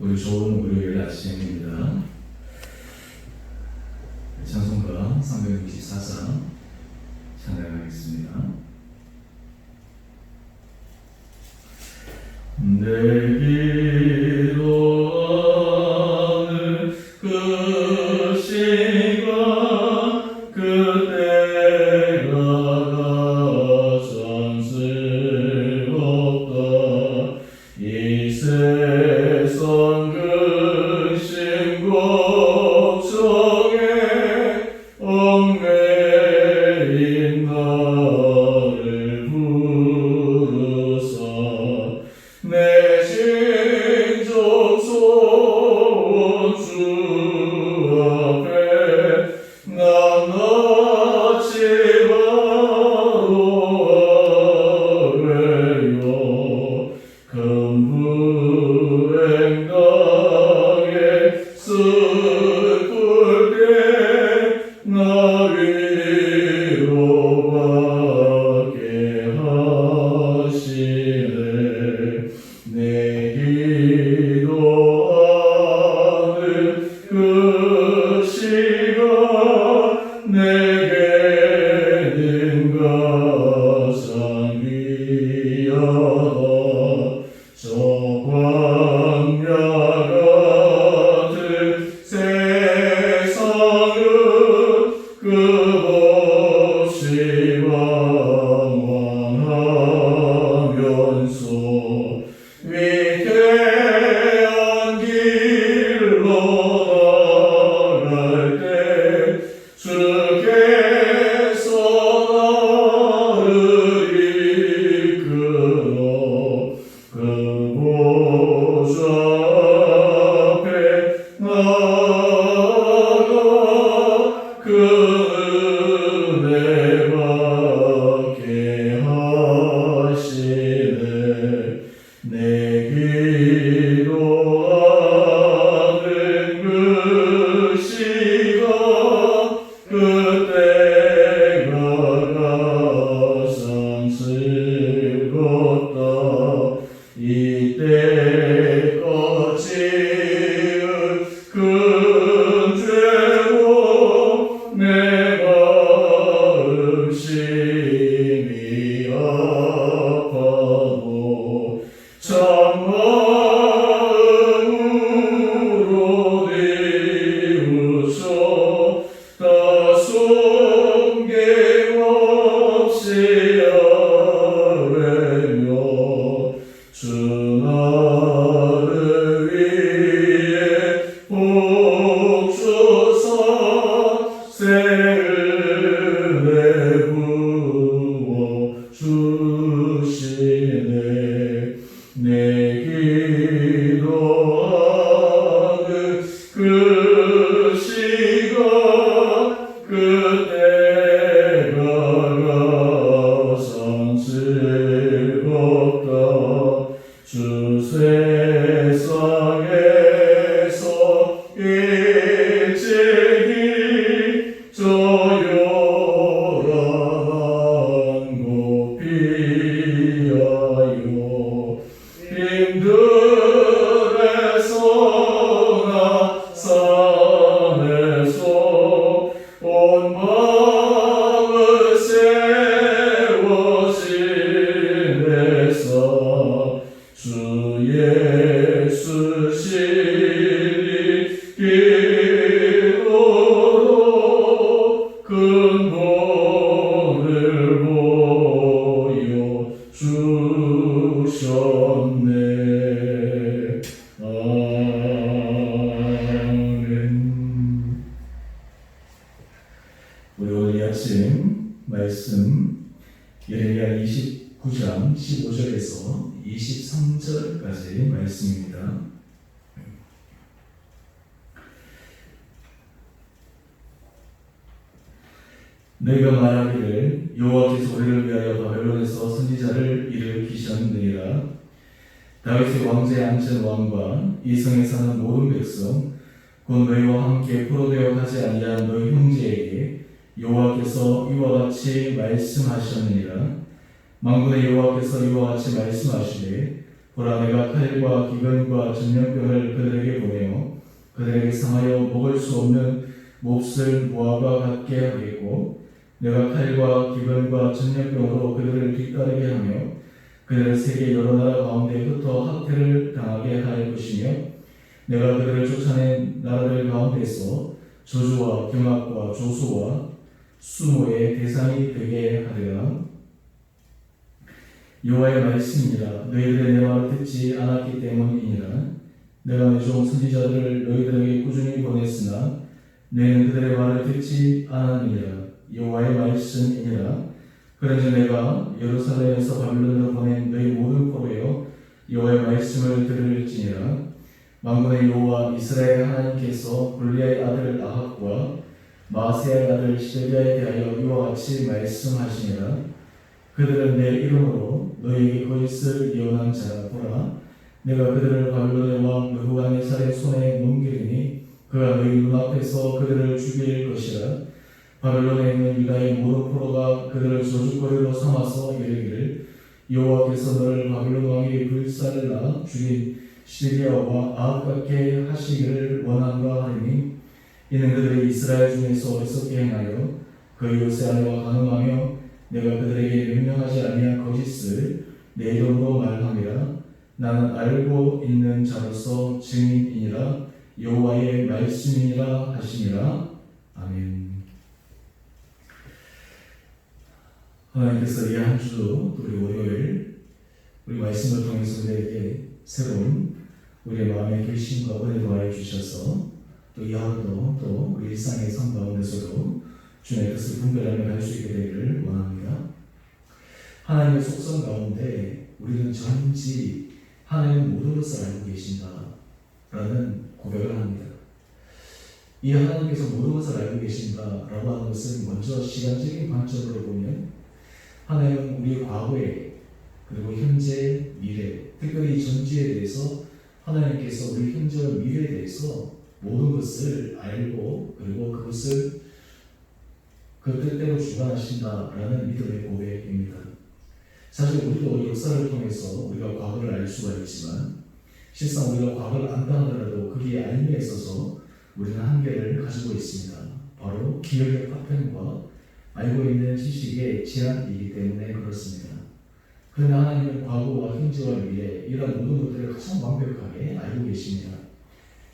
우리 좋은 월요일 아침입니다. 네, 찬송가 364장 찬양하겠습니다. 네. Oh, we 우리 오늘 아침 말씀 예레미야 29장 15절에서 23절까지 말씀입니다. 내가 말하기를 여호와께서 우리를 위하여 바벨론에서 선지자를 일으키셨느니라 다윗의 왕자에 앉은 왕과 이 성에 사는 모든 백성 곧 너희와 함께 포로되어 하지 아니한 너희 형제에게 여호와께서 이와 같이 말씀하셨느니라. 망군의 여호와께서 이와 같이 말씀하시되 보라 내가 칼과 기근과 전염병을 그들에게 보내어 그들에게 상하여 먹을 수 없는 몹쓸 모아과 같게 하겠고 내가 칼과 기근과 전염병으로 그들을 뒤따르게 하며 그들을 세계 여러 나라 가운데부터 학대를 당하게 할 것이며 내가 그들을 쫓아낸 나라들 가운데서 저주와 경악과 조소와 수모의 대상이 되게 하리라 여호와의 말씀이라. 너희들의 내 말을 듣지 않았기 때문이니라. 내가 내종 선지자들을 너희들에게 꾸준히 보냈으나 너희는 그들의 말을 듣지 않았느니라. 여호와의 말씀이니라. 그러니 내가 예루살렘에서 바빌론으로 보낸 너희 모든 포로여 여호와의 말씀을 들을지니라. 만군의 여호와 이스라엘 하나님께서 골리아의 아들 아합과 마세의 아들 시데기야에 대하여 이와 같이 말씀하시니라. 그들은 내 이름으로 너희에게 거짓을 예언한 자라 보라. 내가 그들을 바빌론의 왕 느부갓네살의 손에 넘기리니 그가 너희 눈앞에서 그들을 죽일 것이라. 바벨론에 있는 유다의 모든 포로가 그들을 저주거리로 삼아서 이르기를 여호와께서 너를 바빌론 왕에게 불살라 죽인 시리아와 아합같게 하시기를 원한가 하니 이는 그들이 이스라엘 중에서 어리석게 행하여 그 요새 아내와 가늠하며 내가 그들에게 명령하지 아니한 거짓을 내 이름으로 말함이라. 나는 알고 있는 자로서 증인이니라. 여호와의 말씀이니라 하시니라. 아멘. 하나님께서 이 한 주도 우리 월요일 우리 말씀을 통해서 우리에게 새로운 우리의 마음의 결심과 은혜를 더하여 주셔서 또이 하루도 또 우리 일상의 삶 가운데서도 주의 뜻을 분별하며 갈 수 있게 되기를 원합니다. 하나님의 속성 가운데 우리는 전지 하나님 모든 것을 알고 계신다라는 고백을 합니다. 이 하나님께서 모든 것을 알고 계신다라고 하는 것은 먼저 시간적인 관점으로 보면 하나님은 우리 과거에 그리고 현재, 미래, 특별히 전지에 대해서 하나님께서 우리 현재와 미래에 대해서 모든 것을 알고 그리고 그것을 그 뜻대로 주관하신다라는 믿음의 고백입니다. 사실 우리도 역사를 통해서 우리가 과거를 알 수가 있지만 실상 우리가 과거를 안다 하더라도 그게 알미에 있어서 우리는 한계를 가지고 있습니다. 바로 기억의 파편과 알고 있는 지식의 제한이기 때문에 그렇습니다. 그러나 하나님은 과거와 현재와 미래 이런 모든 것들을 가장 완벽하게 알고 계십니다.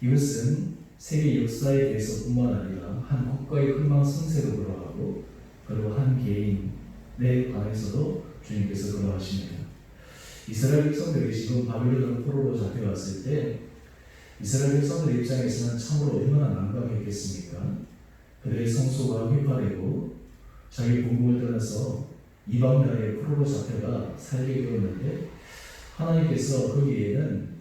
이것은 세계 역사에 대해서뿐만 아니라 한 국가의 흥망 성세로 그러하고 그리고 한 개인에 관해서도 주님께서 그러하십니다. 이스라엘 백성들이 지금 바빌론 포로로 잡혀왔을 때 이스라엘 백성들 입장에서는 참으로 얼마나 난감했겠습니까? 그들의 성소가 휘파되고 자기 본국을 떠나서 이방 나라의 포로로 잡혀가 살게 되었는데 하나님께서 거기에는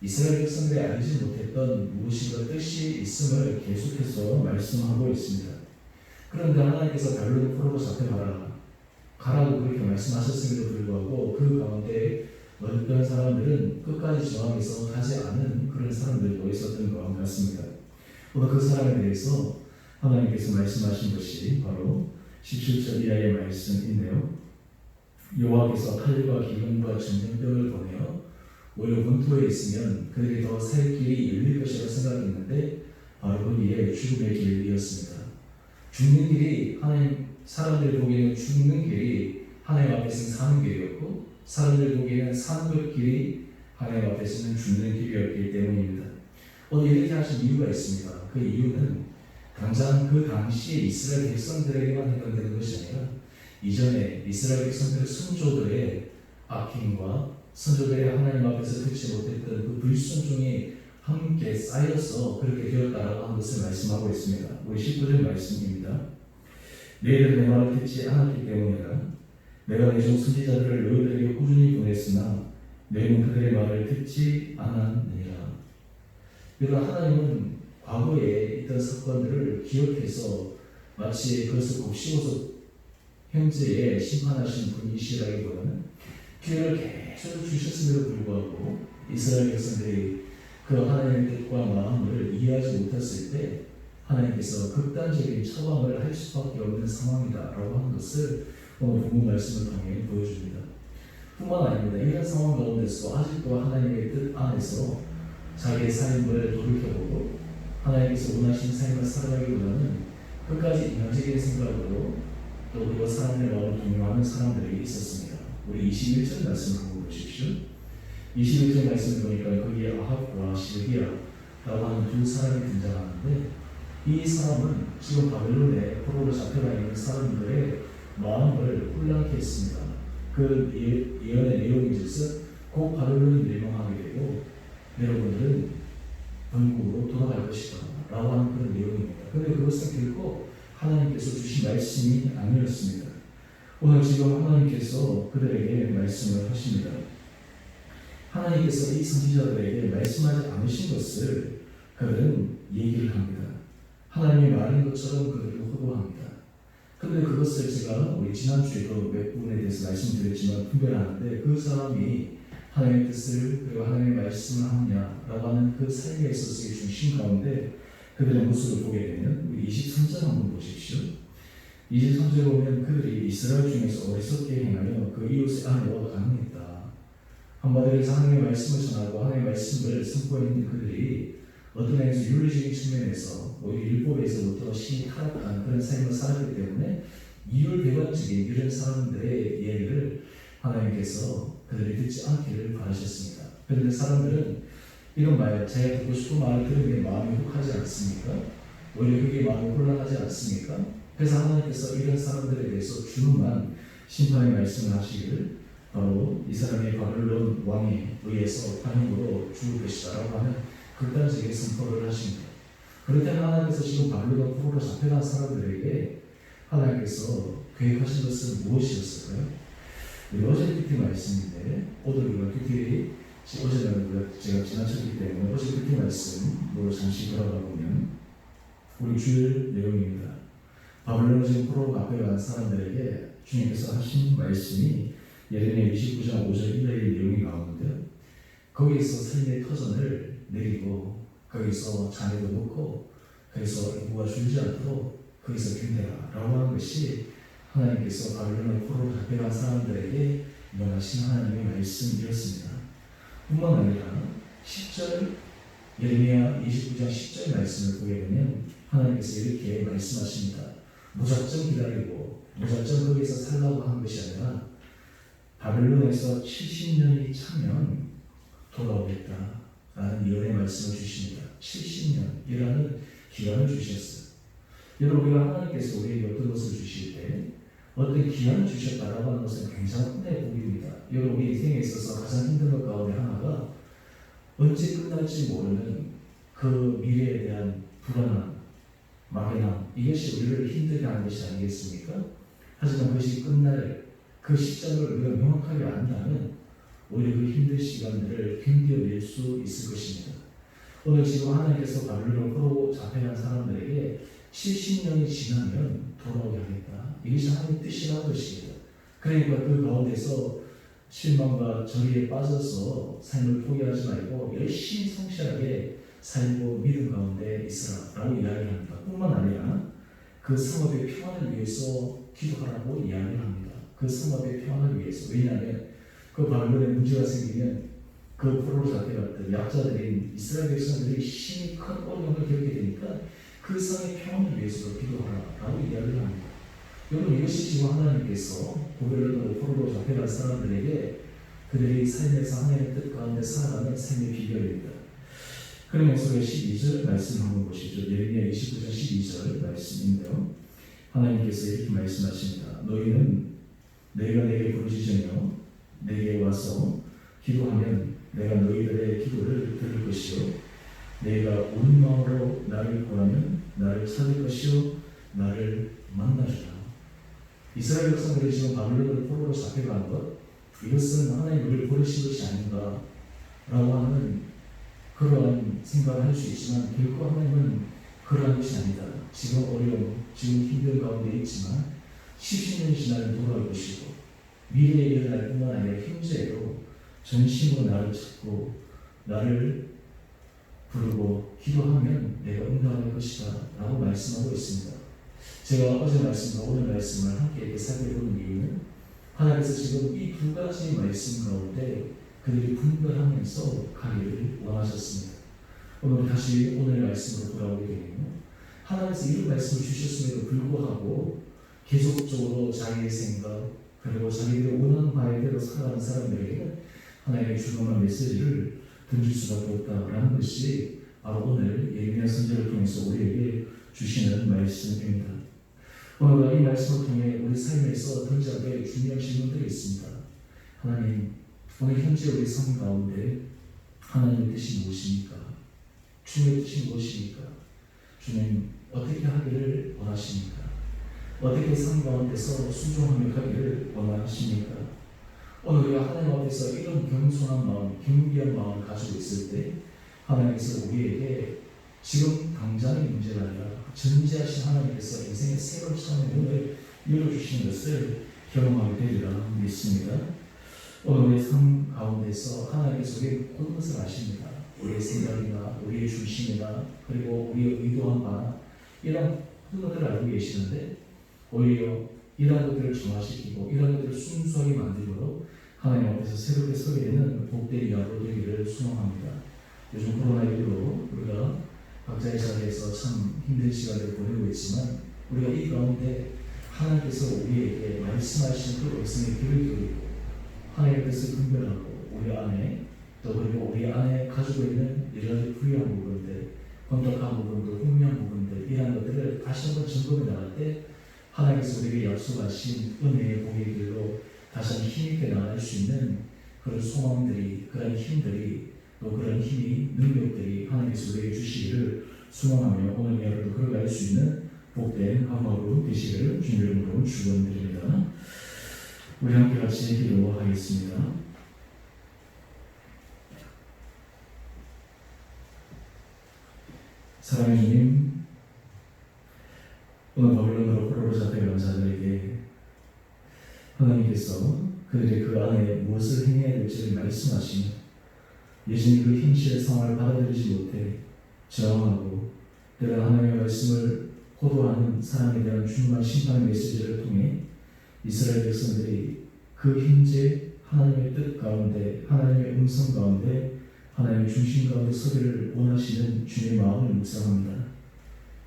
이스라엘 백성들이 알지 못했던 무엇인가 뜻이 있음을 계속해서 말씀하고 있습니다. 그런데 하나님께서 바빌론 포로로 잡혀가라 가라고 그렇게 말씀하셨음에도 불구하고 그 가운데 어떤 사람들은 끝까지 저항해서 가지 않은 그런 사람들도 있었던 것 같습니다. 오늘 그 사람에 대해서 하나님께서 말씀하신 것이 바로 17절 이하의 말씀인데요. 여호와께서 칼과 기근과 전염병을 보내어 오히려 본토에 있으면 그들이 더 살 길이 열릴 것이라 생각했는데 바로 거기에 죽음의 길이었습니다. 죽는 길이 하나님 사람들 보기에는 죽는 길이 하나님 앞에서는 사는 길이었고 사람들 보기에는 사는 것 길이 하나님 앞에서는 죽는 길이었기 때문입니다. 오늘 이렇게 하신 이유가 있습니다. 그 이유는 당장 그 당시에 이스라엘 백성들에게만 해당되는 것이 아니라 이전에 이스라엘 백성들의 선조들의 악행과 선조들의 하나님 앞에서 듣지 못했던 그 불순종이 함께 쌓여서 그렇게 되었다라고 하는 것을 말씀하고 있습니다. 우리 19절 말씀입니다. 너희들 내 말을 듣지 않았기 때문이라 내가 내종 선지자들을 너희들에게 꾸준히 보냈으나 너희는 그들의 말을 듣지 않았느니라. 그러나 하나님은 과거에 있던 사건들을 기억해서 마치 그것을 곱씹어서 현재에 심판하신 분이시라기보다는 기회를 계속 주셨음에도 불구하고 이스라엘 백성들이 그 하나님의 뜻과 마음을 이해하지 못했을 때 하나님께서 극단적인 처방을 할 수밖에 없는 상황이다라고 하는 것을 오늘 본문 말씀을 통해 보여줍니다. 뿐만 아닙니다. 이런 상황 가운데서 아직도 하나님의 뜻 안에서 자기의 삶을 돌이켜보고 하나님께서 원하신 삶을 살아가기보다는 끝까지 인간적인 생각으로 또 그리고 사람의 마음을 동요하는 사람들이 있었습니다. 우리 21절 말씀을 보고 보십시오. 21절 말씀을 보니까 거기에 아합과 시드기야라고 하는 두 사람이 등장하는데 이 사람은 지금 바벨론에 포로로 잡혀가 있는 사람들의 마음을 혼란케 했습니다. 그 예- 예언의 내용인즉슨 곧 바벨론이 멸망하게 되고 여러분들은 본국으로 돌아갈 것이다 라고 하는 그런 내용입니다. 그런데 그것은 결코 하나님께서 주신 말씀이 아니었습니다. 오늘 지금 하나님께서 그들에게 말씀을 하십니다. 하나님께서 이 선지자들에게 말씀하지 않으신 것을 그들은 얘기를 합니다. 하나님이 말한 것처럼 그들을 호도합니다. 근데 그것을 제가 우리 지난주에도 몇 부분에 대해서 말씀드렸지만 분별하는데 그 사람이 하나님의 뜻을 그리고 하나님의 말씀을 하느냐라고 하는 그 삶에 있어서의 중심 가운데 그들의 모습을 보게 되면 우리 23절 한번 보십시오. 23절 보면 그들이 이스라엘 중에서 어리석게 행하여 그 이웃의 아내와 가능했다. 한마디로 하나님의 말씀을 전하고 하나님의 말씀을 선포했는 그들이 어떤 면에서 윤리적인 측면에서 오히려 율법에서부터 신이 타락한 그런 삶을 살았기 때문에 이율배반적인 이런 사람들의 이야기를 하나님께서 그들이 듣지 않기를 바라셨습니다. 그런데 사람들은 이런 말, 제가 듣고 싶은 말을 들으면 마음이 혹하지 않습니까? 오히려 그게 마음이 혼란하지 않습니까? 그래서 하나님께서 이런 사람들에 대해서 준엄한 심판의 말씀을 하시기를 바로 이 사람이 바벨론 왕에 의해서 반역으로 죽을 것이다라고 하는 극단적인 선포를 하십니다. 그럴 때 하나님께서 지금 바벨론 포로로 잡혀간 사람들에게 하나님께서 계획하신 것은 무엇이었을까요? 우리 어제 PT 말씀인데 오늘 우리가 PT 어제는 우리가 제가 지나쳤기 때문에 어제 PT 말씀으로 잠시 돌아가 보면 우리 주일 내용입니다. 바벨론 지금 포로로 잡혀간 사람들에게 주님께서 하신 말씀이 예레미야 29장 5절 이하의 내용이 나오는데요. 거기에서 삶의 터전을 내리고 거기서 자녀도 놓고 거기서 인구가 줄지 않도록 거기서 견뎌라 라고 하는 것이 하나님께서 바벨론의 포로로 잡혀간 사람들에게 명하신 하나님의 말씀이었습니다. 뿐만 아니라 10절 예레미야 29장 10절 말씀을 보게 되면 하나님께서 이렇게 말씀하십니다. 무작정 기다리고 무작정 거기서 살라고 하는 것이 아니라 바벨론에서 70년이 차면 돌아오겠다. 라는 예언의 말씀을 주십니다. 70년이라는 기간을 주셨어요. 여러분, 우리가 하나님께서 우리에게 어떤 것을 주실 때 어떤 기한을 주셨다라고 하는 것은 굉장히 큰 복입니다. 여러분, 우리 인생에 있어서 가장 힘든 것 가운데 하나가 언제 끝날지 모르는 그 미래에 대한 불안함, 막연함, 이것이 우리를 힘들게 하는 것이 아니겠습니까? 하지만 그것이 끝날 그 시점을 우리가 명확하게 안다면 오히려 그 힘든 시간들을 견뎌낼 수 있을 것입니다. 오늘 지금 하나님께서 바벨론 포로 잡혀간 사람들에게 70년이 지나면 돌아오게 하겠다. 이것이 하나님의 뜻이라는 것입니다. 그러니까 그 가운데서 실망과 저리에 빠져서 삶을 포기하지 말고 열심히 성실하게 살고 믿음 가운데 있으라라고 이야기를 합니다. 뿐만 아니라 그 성업의 평안을 위해서 기도하라고 이야기를 합니다. 그 성업의 평안을 위해서 왜냐하면 그 바벨론에 문제가 생기면 그 포로로 잡혀갔던 약자들인 이스라엘 백성들이 심히 큰 어려움을 겪게 되니까 그 성의 평안을 위해서도 기도하라라고 이야기를 합니다. 여러분 이것이 지금 하나님께서 고별로 포로로 잡혀간 사람들에게 그들이 삶에서 하나님의 뜻 가운데 살아가는 삶의 비결입니다. 그러면서 12절 말씀 한번 보시죠. 예레미야 29장 12절 말씀인데요. 하나님께서 이렇게 말씀하십니다. 너희는 내가 내게 부르짖으며 내게 와서 기도하면 내가 너희들의 기도를 들을 것이요 내가 온 마음으로 나를 구하면 나를 찾을 것이요 나를 만나주라. 이스라엘 백성들이 지금 바벨론을 포로로 잡혀간 것 이것은 하나님 우리를 버리신 것이 아닌가 라고 하는 그러한 생각을 할 수 있지만 결코 하나님은 그러한 것이 아니다. 지금 어려움, 지금 힘든 가운데 있지만 70년 지나면 돌아올 것이고 미래에 일어날 뿐만 아니라 현재로 전심으로 나를 찾고 나를 부르고 기도하면 내가 응답할 것이다 라고 말씀하고 있습니다. 제가 어제 말씀과 오늘 말씀을 함께 이렇게 살펴보는 이유는 하나님께서 지금 이 두 가지 말씀 가운데 그들이 분별하면서 가기를 원하셨습니다. 오늘 다시 오늘 말씀으로 돌아오게 되면요. 하나님께서 이런 말씀을 주셨음에도 불구하고 계속적으로 자기의 생각 그리고 자기들이 원하는 바에 대로 살아가는 사람들에게 하나님의 중요한 메시지를 던질 수밖에 없다라는 것이 바로 오늘 예레미야 선지를 통해서 우리에게 주시는 말씀입니다. 오늘 이 말씀을 통해 우리 삶에서 던져야 될 중요한 질문들이 있습니다. 하나님, 오늘 현재 우리 삶 가운데 하나님의 뜻이 무엇입니까? 주님의 뜻이 무엇입니까? 주님, 어떻게 하기를 원하십니까? 어떻게 삶 가운데서 순종하며 가기를 원하십니까? 오늘 우리가 하나님 앞에서 이런 겸손한 마음, 경비한 마음을 가지고 있을 때 하나님께서 우리에게 지금 당장의 문제가 아니라 전지하신 하나님께서 인생의 새로운 차원의 문을 열어주시는 것을 경험하게 되리라 믿습니다. 우리의 삶 가운데서 하나님께서 우리의 모든 것을 아십니다. 우리의 생각이나 우리의 중심이나 그리고 우리의 의도한 바나 이런 모든 것들을 알고 계시는데 오히려 이러한 것들을 정화시키고 이러한 것들을 순수하게 만들므로 하나님 앞에서 새롭게 서게 되는 복된 여로 되기를 소망합니다. 요즘 코로나19로 우리가 각자의 자리에서 참 힘든 시간을 보내고 있지만 우리가 이 가운데 하나님께서 우리에게 말씀하신 그 말씀의 귀를 기울이고 하나님의 뜻을 분별하고 우리 안에 또 그리고 우리 안에 가지고 있는 여러 가지 부유한 부분들 건덕한 부분들, 훈미한 부분들 이러한 것들을 다시 한번 점검해 나갈 때 하나님께서 우리에게 약속하신 은혜의 복의 길로 다시 한번 힘있게 나갈 수 있는 그런 소망들이 그런 힘들이 또 그런 힘이 능력들이 하나님께서 우리에게 주시기를 소망하며 오늘 하루도 걸어갈 수 있는 복된 하루하루 되시기를 주님 이름으로 축원드립니다. 우리 함께 같이 기도하겠습니다. 사랑의 주님, 오늘 바빌론으로 포로로 잡혀간 자들에게 하나님께서 그들의 그 안에 무엇을 행해야 될지를 말씀하시며 예전에 그 현실의 상황을 받아들이지 못해 저항하고 때로 하나님의 말씀을 호도하는 사람에 대한 중요한 심판의 메시지를 통해 이스라엘 백성들이 그 현재 하나님의 뜻 가운데 하나님의 음성 가운데 하나님의 중심 가운데 서기를 원하시는 주님의 마음을 묵상합니다.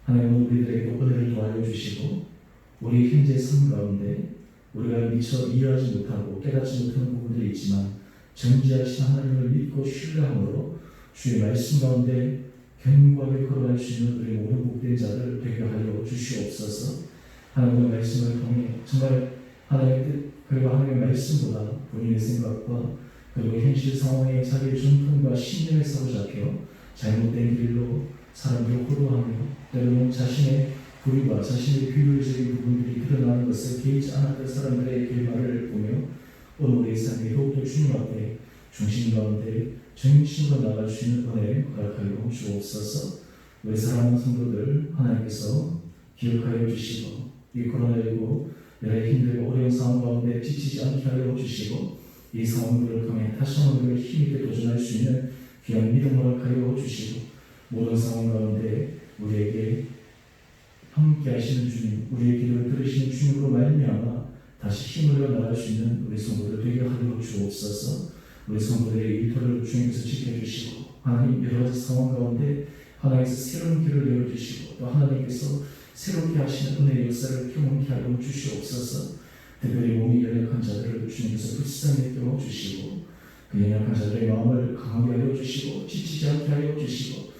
하나님은 우리들에게 은혜를 더하여 주시고 우리 현재 삶 가운데 우리가 미처 이해하지 못하고 깨닫지 못하는 부분들이 있지만 전지하신 하나님을 믿고 신뢰함으로 주의 말씀 가운데 견고하게 걸어갈 수 있는 우리 모든 복된 자를 되게 하여 주시옵소서 하나님의 말씀을 통해 정말 하나님의 뜻 그리고 하나님의 말씀보다 본인의 생각과 그리고 현실 상황에 자기의 전통과 신념에 사로잡혀 잘못된 길로 사람들을 호도하며 때로는 자신의 불의와 자신의 비효율적인 부분들이 드러나는 것을 개의치 않았던 사람들의 결말을 보며 오늘 우리의 삶이 더욱더 주님 앞에 중심 가운데 정신과 나갈 수 있는 은혜 허락하여 주옵소서. 우리 사랑하는 성도들 하나님께서 기억하여 주시고 이 코로나19 여러 힘들고 어려운 상황 가운데 지치지 않게 하여 주시고 이 상황들을 통해 다시 한번 우리가 힘있게 도전할 수 있는 귀한 믿음 허락하여 주시고 모든 상황 가운데 우리에게 함께 하시는 주님, 우리의 기도를 들으시는 주님으로 말미암아 다시 힘을 얻어 나갈 수 있는 우리 성도들 되게 하여 주옵소서. 우리 성도들의 일터를 주님께서 지켜주시고 하나님 여러 가지 상황 가운데 하나님께서 새로운 길을 열어주시고 또 하나님께서 새롭게 하시는 은혜의 역사를 경험케 하여 주시옵소서. 특별히 몸이 연약한 자들을 주님께서 불쌍히 여겨 주시고 그 연약한 자들의 마음을 강하게 하여 주시고 지치지 않게 하여 주시고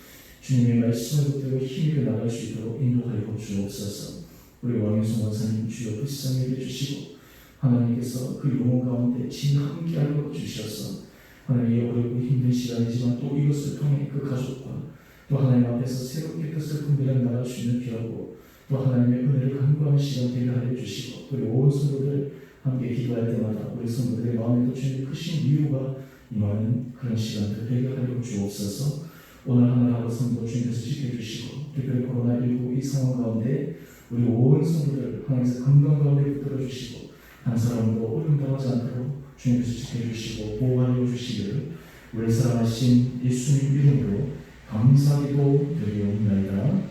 주님의 말씀을 붙들고 힘있게 나갈 수 있도록 인도하여 주옵소서. 우리 왕영성 원사님 주여 불쌍히 여겨 주시고 하나님께서 그 영혼 가운데 진 함께 하여 주셔서 하나님의 어렵고 힘든 시간이지만 또 이것을 통해 그 가족과 또 하나님 앞에서 새롭게 뜻을 분별해 나갈 수 있는 귀하고 또 하나님의 은혜를 간구하는 시간 되게 하여 주시고 우리 온 성도들 함께 기도할 때마다 우리 성도들의 마음에도 주님의 크신 이유가 임하는 그런 시간들 되게 하여 주옵소서 오늘 하나하루 성도 주님께서 지켜주시고 특별히 코로나19 이 상황 가운데 우리 온 성도들 하나님께서 건강 가운데 붙들어 주시고 한 사람도 어려움 당하지 않도록 주님께서 지켜주시고 보호하여 주시기를 우리 사랑하신 예수님 이름으로 감사기도 드리옵나이다.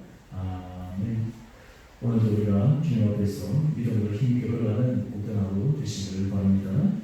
아멘. 오늘도 우리가 주님 앞에서 믿음으로 힘있게 흘러가는 모든 하루 되시기를 바랍니다.